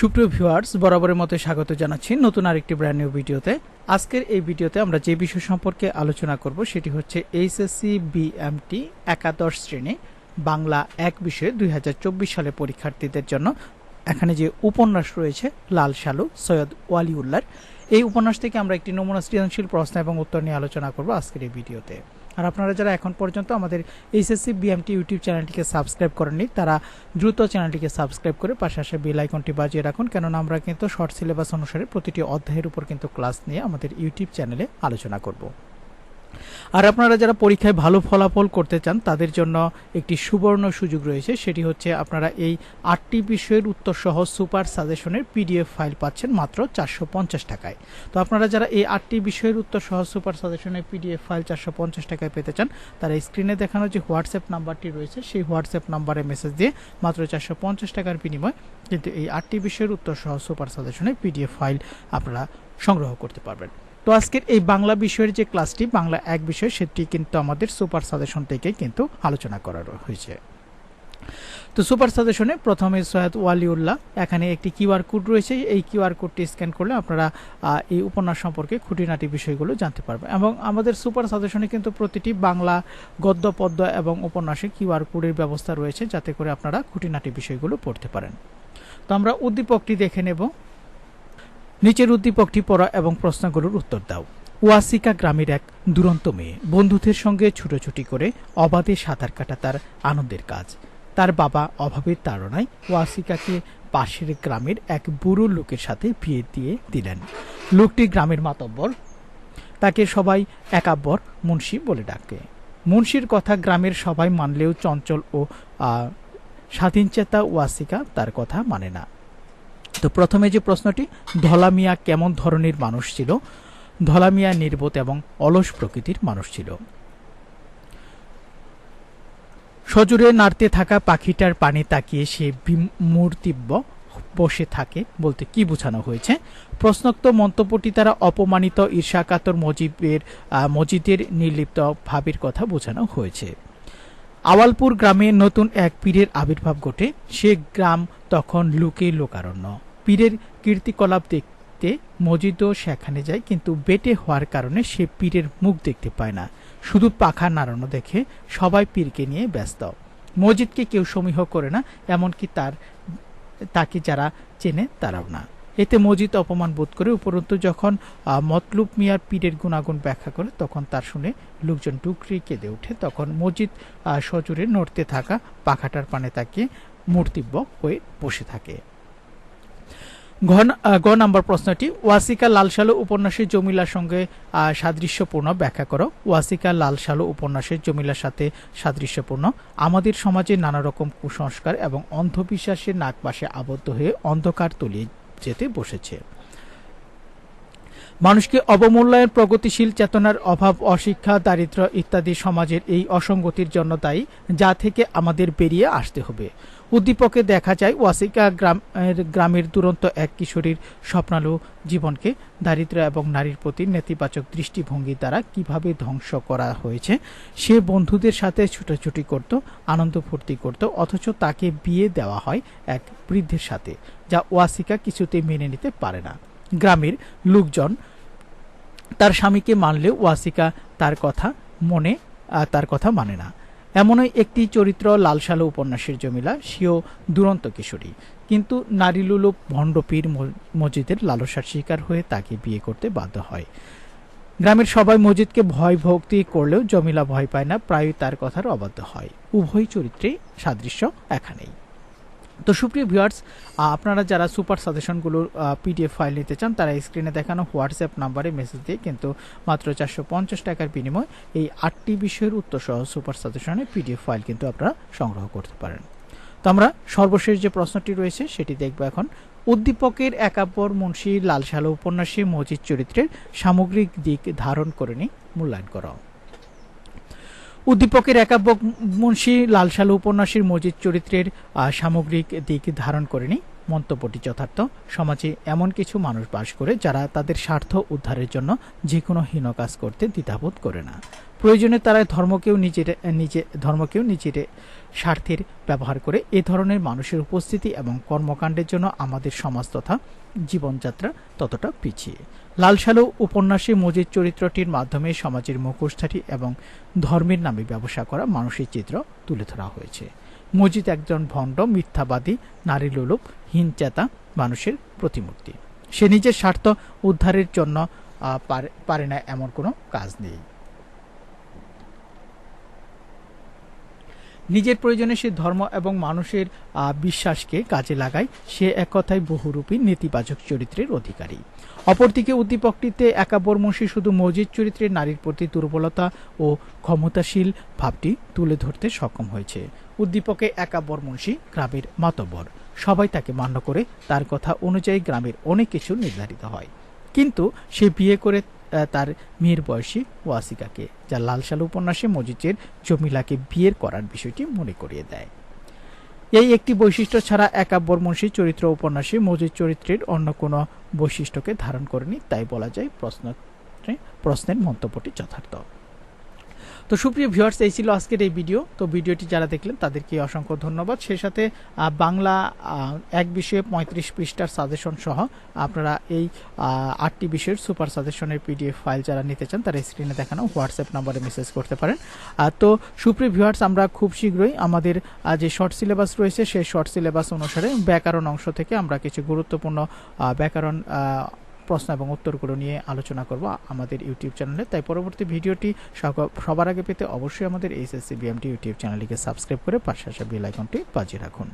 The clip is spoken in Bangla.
সুপ্রিয় ভিউয়ার্স, বরাবরের মতো স্বাগত জানাচ্ছি নতুন আরেকটি ব্র্যান্ড নিউ ভিডিওতে। আজকের এই ভিডিওতে আমরা যে বিষয় সম্পর্কে আলোচনা করব সেটি হচ্ছে এইচএসসি বিএমটি একাদশ শ্রেণি বাংলা এক বিষয়ে দুই হাজার চব্বিশ সালে পরীক্ষার্থীদের জন্য। এখানে যে উপন্যাস রয়েছে, লাল শালু, সৈয়দ ওয়ালিউল্লার এই উপন্যাস থেকে আমরা একটি নমুনা সৃজনশীল প্রশ্ন এবং উত্তর নিয়ে আলোচনা করব আজকের এই ভিডিওতে। আর আপনারা যারা এখন পর্যন্ত আমাদের এইচএসসি বিএমটি ইউটিউব চ্যানেলটিকে সাবস্ক্রাইব করেননি, তারা দ্রুত চ্যানেলটিকে সাবস্ক্রাইব করে পাশে আসে বেল আইকনটি বাজিয়ে রাখুন। কেননা আমরা কিন্তু শর্ট সিলেবাস অনুসারে প্রতিটি অধ্যায়ের উপর কিন্তু ক্লাস নিয়ে আমাদের ইউটিউব চ্যানেলে আলোচনা করব। আর আপনারা যারা পরীক্ষায় ভালো ফলাফল করতে চান, তাদের জন্য একটি সুবর্ণ সুযোগ রয়েছে। সেটি হচ্ছে আপনারা এই আটটি বিষয়ের উত্তর সহ সুপার সাজেশনের পিডিএফ ফাইল পাচ্ছেন মাত্র চারশো পঞ্চাশ টাকায়। তো আপনারা যারা এই আটটি বিষয়ের উত্তর সহ সুপার সাজেশনের পিডিএফ ফাইল চারশো পঞ্চাশ টাকায় পেতে চান, তারা স্ক্রিনে দেখানো যে হোয়াটসঅ্যাপ নাম্বারটি রয়েছে, সেই হোয়াটসঅ্যাপ নাম্বারে মেসেজ দিয়ে মাত্র চারশো পঞ্চাশ টাকার বিনিময় কিন্তু এই আটটি বিষয়ের উত্তর সহ সুপার সাজেশনের পিডিএফ ফাইল আপনারা সংগ্রহ করতে পারবেন। তো আজকের এই বাংলা বিষয়ের যে ক্লাসটি, বাংলা এক বিষয়, সেটি কিন্তু আমাদের সুপার সাজেশন থেকে কিন্তু আলোচনা করা হয়েছে। তো সুপার সাজেশনে প্রথমে সৈয়দ ওয়ালিউল্লাহ, এখানে একটি কিউআর কোড রয়েছে। এই কিউআর কোডটি স্ক্যান করলে আপনারা এই উপন্যাস সম্পর্কে খুঁটিনাটি বিষয়গুলো জানতে পারবেন। এবং আমাদের সুপার সাজেশনে কিন্তু প্রতিটি বাংলা গদ্য, পদ্য এবং উপন্যাসে কিউআর কোডের ব্যবস্থা রয়েছে, যাতে করে আপনারা খুঁটিনাটি বিষয়গুলো পড়তে পারেন। তো আমরা উদ্দীপকটি দেখে নেব। নিচের উদ্দীপকটি পড়া এবং প্রশ্নগুলোর উত্তর দাও। ওয়াসিকা গ্রামের এক দুরন্ত মেয়ে বন্ধুদের সঙ্গে ছুটোছুটি করে অবাধে সাঁতার কাটা তার আনন্দের কাজ। তার বাবা অভাবের তাড়নায় ওয়াসিকাকে পাশের গ্রামের এক বুড়ো লোকের সাথে বিয়ে দিয়ে দিলেন। লোকটি গ্রামের মাতব্বর। তাকে সবাই একাব্বর মুন্সি বলে ডাকে। মুন্সির কথা গ্রামের সবাই মানলেও চঞ্চল ও স্বাধীনচেতা ওয়াসিকা তার কথা মানে না। তো প্রথমে যে প্রশ্নটি, ধলা মিয়া কেমন ধরনের মানুষ ছিল? ধলা মিয়া নির্বোধ এবং অলস প্রকৃতির মানুষ ছিল। সজুরে নাড়তে থাকা পাখিটার পানি তাকিয়ে সে মূর্তিব্য বসে থাকে বলতে কি বোঝানো হয়েছে? প্রশ্নোক্ত মন্তব্যটি তারা অপমানিত, ঈর্ষাকাতর মজিবের মজিদের নির্লিপ্ত ভাবের কথা বোঝানো হয়েছে। আওয়ালপুর গ্রামে নতুন এক পীরের আবির্ভাব ঘটে। সে গ্রাম তখন লুকে লোকারণ্য। পীরের কীর্তিকলাপ দেখতে মজিদও সেখানে যায়, কিন্তু বেটে হওয়ার কারণে সে পীরের মুখ দেখতে পায় না। শুধু পাখা নাড়ানো দেখে সবাই পীরকে নিয়ে ব্যস্ত। মসজিদকে কেউ সমীহ করে না, এমনকি তার, তাকে যারা চেনে তারাও না। এতে মজিদ অপমান বোধ করে, উপরন্তু যখন মতলুব মিয়ার পীরের গুণাগুণ ব্যাখ্যা করে, তখন তার শুনে লোকজন টুকরি কেঁদে ওঠে। তখন মসজিদ সজুরে নড়তে থাকা পাখাটার পানে তাকে মূর্তিব্য হয়ে বসে থাকে। গ নাম্বার প্রশ্নটি, ওয়াসিকা লালসালু উপন্যাসের জমিলার সঙ্গে সাদৃশ্যপূর্ণ ব্যাখ্যা করো। ওয়াসিকা লালসালু উপন্যাসের জমিলার সাথে সাদৃশ্যপূর্ণ। আমাদের সমাজে নানা রকম কুসংস্কার এবং অন্ধবিশ্বাসের নাকপাশে আবদ্ধ হয়ে অন্ধকার তলিয়ে যেতে বসেছে। মানুষকে অবমূল্যায়ন, প্রগতিশীল চেতনার অভাব, অশিক্ষা, দারিদ্র ইত্যাদি সমাজের এই অসঙ্গতির জন্য দায়ী, যা থেকে আমাদের বেরিয়ে আসতে হবে। উদ্দীপকে দেখা যায় ওয়াসিকা গ্রামের গ্রামের দুরন্ত এক কিশোরীর স্বপ্নালু জীবনকে দারিদ্র এবং নারীর প্রতি নেতিবাচক দৃষ্টিভঙ্গি দ্বারা কীভাবে ধ্বংস করা হয়েছে, সে বন্ধুদের সাথে ছুটাছুটি করত, আনন্দ ফুর্তি করত, অথচ তাকে বিয়ে দেওয়া হয় এক বৃদ্ধের সাথে, যা ওয়াসিকা কিছুতেই মেনে নিতে পারে না। গ্রামের লোকজন তার স্বামীকে মানলেও ওয়াসিকা তার কথা মনে তার কথা মানে না। এমনই একটি চরিত্র লালসালো উপন্যাসের জমিলা সেও দুরন্ত কিশোরী। কিন্তু নারীলুলুপ ভণ্ডপীর মসজিদের লালসার শিকার হয়ে তাকে বিয়ে করতে বাধ্য হয়। গ্রামের সবাই মসজিদকে ভয় ভক্তি করলেও জমিলা ভয় পায় না, প্রায়ই তার কথার অবাধ্য হয়। উভয় চরিত্রে সাদৃশ্য এখানেই। তো সুপ্রিয় ভিউয়ার্স আপনারা যারা সুপার সাজেশনগুলোর পিডিএফ ফাইল নিতে চান, তারা স্ক্রিনে দেখানো হোয়াটসঅ্যাপ নাম্বারে মেসেজ দিয়ে কিন্তু মাত্র চারশো পঞ্চাশ টাকার বিনিময় এই আটটি বিষয়ের উত্তর সহ সুপার সাজেশনের পিডিএফ ফাইল কিন্তু আপনারা সংগ্রহ করতে পারেন। তো আমরা সর্বশেষ যে প্রশ্নটি রয়েছে, সেটি দেখব এখন। উদ্দীপকের একাপর মুন্সী লালসালো উপন্যাসী মজিদ চরিত্রের সামগ্রিক দিক ধারণ করে নি মূল্যায়ন করা উদ্দীপকের একাব্যক মুন্সী লালসালু উপন্যাসের মজিদ চরিত্রের সামগ্রিক দিক ধারণ করেনি। মন্তব্যটি যথার্থ। সমাজে এমন কিছু মানুষ বাস করে যারা তাদের স্বার্থ উদ্ধারের জন্য যে কোনো হীন কাজ করতে দ্বিধাবোধ করে না। প্রয়োজনে তারা ধর্মকেও নিজের, নিজে, ধর্মকেও নিজের স্বার্থের ব্যবহার করে এ ধরনের মানুষের উপস্থিতি এবং কর্মকাণ্ডের জন্য আমাদের সমাজ তথা জীবনযাত্রা ততটা পিছিয়ে। লাল সালু উপন্যাসে মজিদ চরিত্রটির মাধ্যমে সমাজের মুখোশধারী এবং ধর্মের নামে ব্যবসা করা মানুষের চিত্র তুলে ধরা হয়েছে। মজিদ একজন ভণ্ড, মিথ্যাবাদী, নারী লোলুপ, হিনচেতা মানুষের প্রতিমূর্তি। সে নিজের স্বার্থ উদ্ধারের জন্য পারে- পারে না এমন কোনো কাজ নেই। নিজের প্রয়োজনে সে ধর্ম এবং মানুষের বিশ্বাসকে কাজে লাগায়। সে এক কথায় বহুরূপী নেতিবাচক চরিত্রের অধিকারী। অপরদিকে উদ্দীপকটিতে একাব্বর মুন্সি শুধু মসজিদ চরিত্রের নারীর প্রতি দুর্বলতা ও ক্ষমতাশীল ভাবটি তুলে ধরতে সক্ষম হয়েছে। উদ্দীপকে একাব্বর মুন্সি গ্রামের মাতব্বর। সবাই তাকে মান্য করে তার কথা অনুযায়ী গ্রামের অনেক কিছু নির্ধারিত হয়। কিন্তু সে বিয়ে করে তার মেয়ের বয়সী ওয়াসিকাকে, যা লালসাল উপন্যাসে মজিদের জমিলাকে বিয়ের করার বিষয়টি মনে করিয়ে দেয়। এই একটি বৈশিষ্ট্য ছাড়া একাব্বর মুন্সী চরিত্র উপন্যাসে মজিদ চরিত্রের অন্য কোনো বৈশিষ্ট্যকে ধারণ করেনি, তাই বলা যায় প্রশ্ন প্রশ্নের মন্তব্যটি যথার্থ। তো সুপ্রিয় ভিউয়ার্স, এই ছিল আজকের এই ভিডিও। তো ভিডিওটি যারা দেখলেন, তাদেরকে অসংখ্য ধন্যবাদ। সেই সাথে বাংলা এক বিষয়ে পঁয়ত্রিশ পৃষ্ঠার সাজেশন সহ আপনারা এই আটটি বিষয়ের সুপার সাজেশনের পিডিএফ ফাইল যারা নিতে চান, তারা স্ক্রিনে দেখানো হোয়াটসঅ্যাপ নাম্বারে মেসেজ করতে পারেন। তো সুপ্রিয় ভিউয়ার্স, আমরা খুব শীঘ্রই আমাদের যে শর্ট সিলেবাস রয়েছে, সেই শর্ট সিলেবাস অনুসারে ব্যাকরণ অংশ থেকে আমরা কিছু গুরুত্বপূর্ণ ব্যাকরণ প্রশ্ন এবং উত্তরগুলো নিয়ে আলোচনা করব আমাদের ইউটিউব চ্যানেলে। তাই পরবর্তী ভিডিওটি সবার আগে পেতে অবশ্যই আমাদের এইচএসসি বিএমটি ইউটিউব চ্যানেলটিকে সাবস্ক্রাইব করে পাশে আসা বেল আইকনটি বাজিয়ে রাখুন।